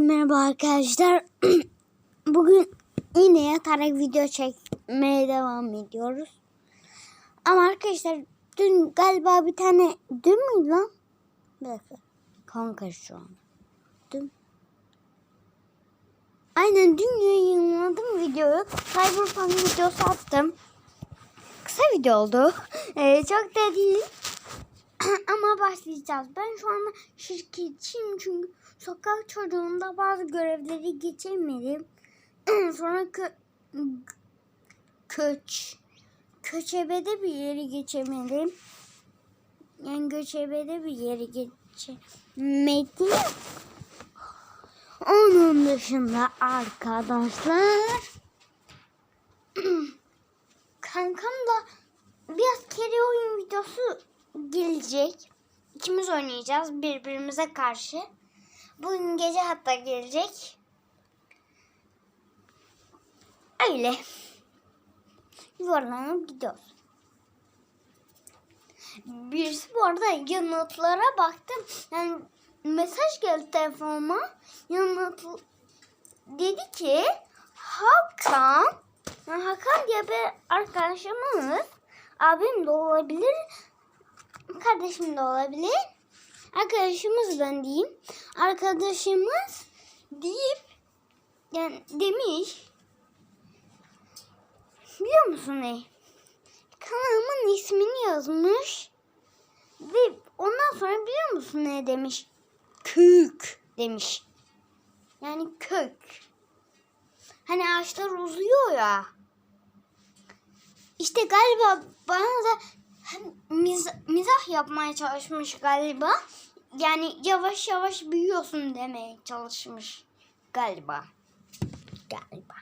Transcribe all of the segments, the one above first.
Herkese merhaba arkadaşlar. Bugün yine yatarak video çekmeye devam ediyoruz. Ama arkadaşlar dün galiba bir tane dün müydü lan? Bir dakika. Kanka şu an. Dün. Aynen dün yayınladım videoyu. Cyberpunk videosu attım. Kısa video oldu. Ee, çok da değil. Ama başlayacağız. Ben şu anda şirketçiyim çünkü sokak çocuğunda bazı görevleri geçemedim. Sonra kö köç köçebede bir yeri geçemedim. Yani göçebede bir yeri geçemedim. Onun dışında arkadaşlar kankamla bir askeri oyun videosu gelecek. İkimiz oynayacağız birbirimize karşı. Bugün gece hatta gelecek. Öyle. Yuvarlanıp gidiyoruz. Birisi bu arada yanıtlara baktım. Yani mesaj geldi telefonuma. Yanıt dedi ki Hakan yani Hakan diye bir arkadaşımız abim de olabilir kardeşim de olabilir. Arkadaşımız ben diyeyim. Arkadaşımız deyip yani demiş. Biliyor musun ne? Kanalımın ismini yazmış. Ve ondan sonra biliyor musun ne demiş? Kök demiş. Yani kök. Hani ağaçlar uzuyor ya. İşte galiba bana da miz, mizah yapmaya çalışmış galiba. Yani yavaş yavaş büyüyorsun demeye çalışmış galiba. Galiba.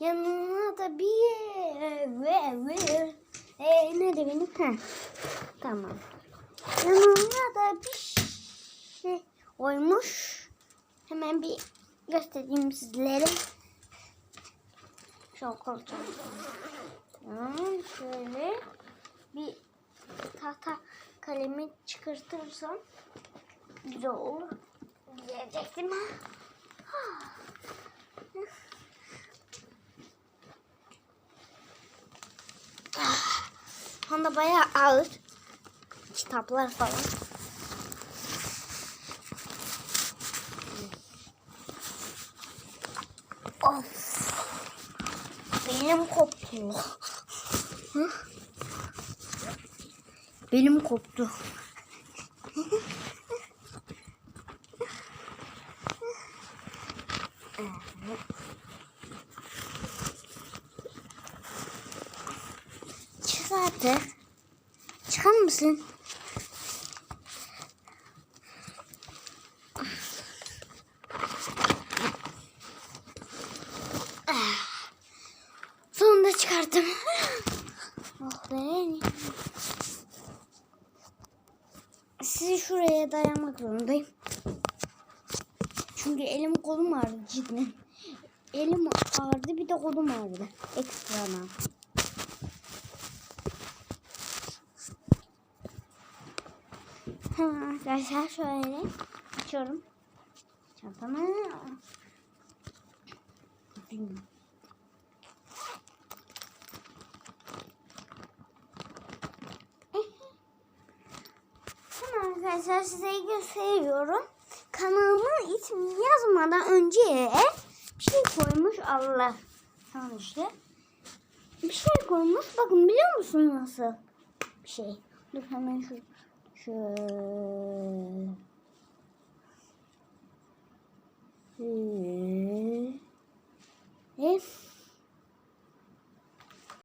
Yanına da bir ve ve e, ne de benim? Heh. Tamam. Yanına da bir şey oymuş. Hemen bir göstereyim sizlere. Şöyle koltuğum. Tamam, şöyle bir tahta kalemi çıkartırsam güzel olur diyecektim. Honda bayağı ağır. Kitaplar falan. Benim koptu. Benim koptu. Çık artık. Çıkar mısın? Sizi şuraya dayanmak zorundayım. Çünkü elim kolum ağrıdı cidden. Elim ağrıdı bir de kolum ağrıdı. Ekstradan. Hemen arkadaşlar şöyle açıyorum. Çantamı. Hemen arkadaşlar size gösteriyorum. Kanalımın ismini yazmadan önce bir şey koymuş Allah. Tamam işte. Bir şey koymuş. Bakın biliyor musun nasıl? Bir şey. Dur hemen şu şöyle.